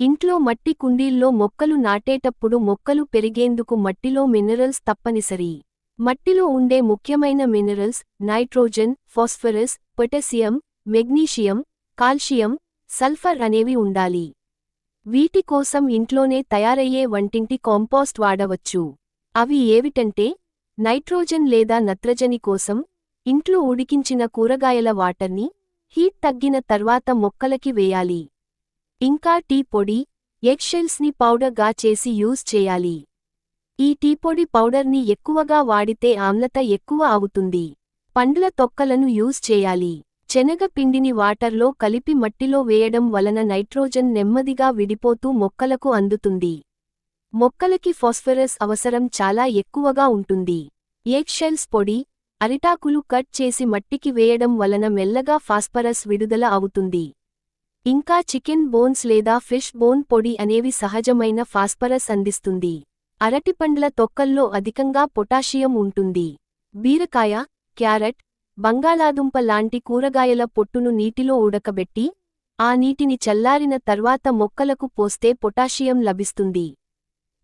ఇంట్లో మట్టి కుండీల్లో మొక్కలు నాటేటప్పుడు మొక్కలు పెరిగేందుకు మట్టిలో మినరల్స్ తప్పనిసరి. మట్టిలో ఉండే ముఖ్యమైన minerals nitrogen phosphorus potassium magnesium calcium sulphur అనేవి ఉండాలి. వీటి కోసం ఇంట్లోనే తయారయ్యే వంటింటి కాంపోస్ట్ వాడవచ్చు. అవి ఏవిటంటే నైట్రోజన్ లేదా నత్రజని కోసం ఇంట్లో ఉడికించిన కూరగాయల వాటర్ని హీట్ తగ్గిన తర్వాత మొక్కలకి వేయాలి. ఇంకా టీ పొడి ఎగ్షెల్స్ని పౌడర్గా చేసి యూజ్ చేయాలి. ఈ టీ పొడి పౌడర్ని ఎక్కువగా వాడితే ఆమ్లత ఎక్కువ అవుతుంది. పండ్ల తొక్కలను యూజ్ చేయాలి. శనగ పిండిని వాటర్లో కలిపి మట్టిలో వేయడం వలన నైట్రోజన్ నెమ్మదిగా విడిపోతూ మొక్కలకు అందుతుంది. మొక్కలకి ఫాస్ఫరస్ అవసరం చాలా ఎక్కువగా ఉంటుంది. ఎగ్షెల్స్ పొడి అరిటాకులు కట్ చేసి మట్టికి వేయడం వలన మెల్లగా ఫాస్ఫరస్ విడుదల అవుతుంది. ఇంకా చికెన్ బోన్స్ లేదా ఫిష్ బోన్ పొడి అనేవి సహజమైన ఫాస్ఫరస్ అందిస్తుంది. అరటిపండ్ల తొక్కల్లో అధికంగా పొటాషియం ఉంటుంది. బీరకాయ క్యారెట్ బంగాళాదుంప లాంటి కూరగాయల పొట్టును నీటిలో ఉడకబెట్టి ఆ నీటిని చల్లారిన తర్వాత మొక్కలకు పోస్తే పొటాషియం లభిస్తుంది.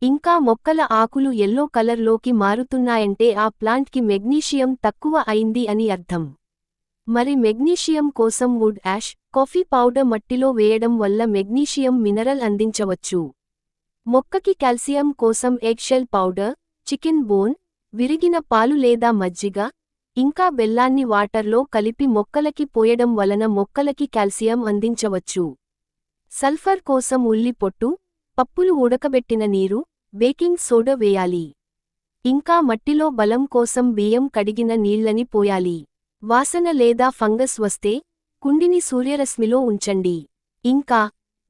ఇంకా మొక్కల ఆకులు ఎల్లో కలర్లోకి మారుతున్నాయంటే ఆ ప్లాంట్కి మెగ్నీషియం తక్కువ అయింది అని అర్థం. మరి మెగ్నీషియం కోసం వుడ్ యాష్ కాఫీ పౌడర్ మట్టిలో వేయడం వల్ల మెగ్నీషియం మినరల్ అందించవచ్చు. మొక్కకి కాల్సియం కోసం ఎగ్షెల్ పౌడర్ చికెన్ బోన్ విరిగిన పాలు లేదా మజ్జిగ ఇంకా బెల్లాన్ని వాటర్లో కలిపి మొక్కలకి పోయడం వలన మొక్కలకి కాల్సియం అందించవచ్చు. సల్ఫర్ కోసం ఉల్లి పొట్టు పప్పులు ఉడకబెట్టిన నీరు బేకింగ్ సోడా వేయాలి. ఇంకా మట్టిలో బలం కోసం బియ్యం కడిగిన నీళ్ళని పోయాలి. వాసన లేదా ఫంగస్ వస్తే కుండిని సూర్యరశ్మిలో ఉంచండి. ఇంకా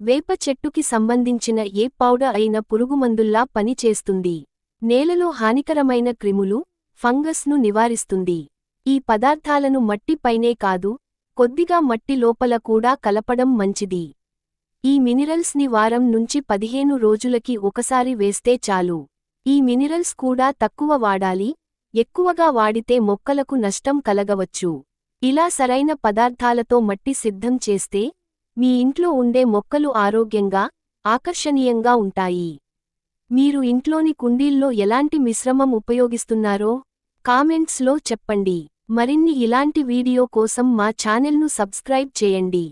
వేప చెట్టుకి సంబంధించిన ఏ పౌడర్ అయిన పురుగుమందుల్లా పనిచేస్తుంది నేలలో హానికరమైన క్రిములు ఫంగస్ను నివారిస్తుంది. ఈ పదార్థాలను మట్టిపైనే కాదు కొద్దిగా మట్టి లోపల కూడా కలపడం మంచిది. ఈ మినిరల్స్ని వారం నుంచి పదిహేను రోజులకి ఒకసారి వేస్తే చాలు. ఈ మినిరల్స్ కూడా తక్కువ వాడాలి ఎక్కువగా వాడితే మొక్కలకు నష్టం కలగవచ్చు. ఇలా సరైన పదార్థాలతో మట్టి సిద్ధం చేస్తే మీ ఇంట్లో ఉండే మొక్కలు ఆరోగ్యంగా ఆకర్షణీయంగా ఉంటాయి. మీరు ఇంట్లోని కుండీల్లో ఎలాంటి మిశ్రమం ఉపయోగిస్తున్నారో కామెంట్స్లో చెప్పండి. మరిన్ని ఇలాంటి వీడియో కోసం మా ఛానల్ను సబ్స్క్రైబ్ చేయండి.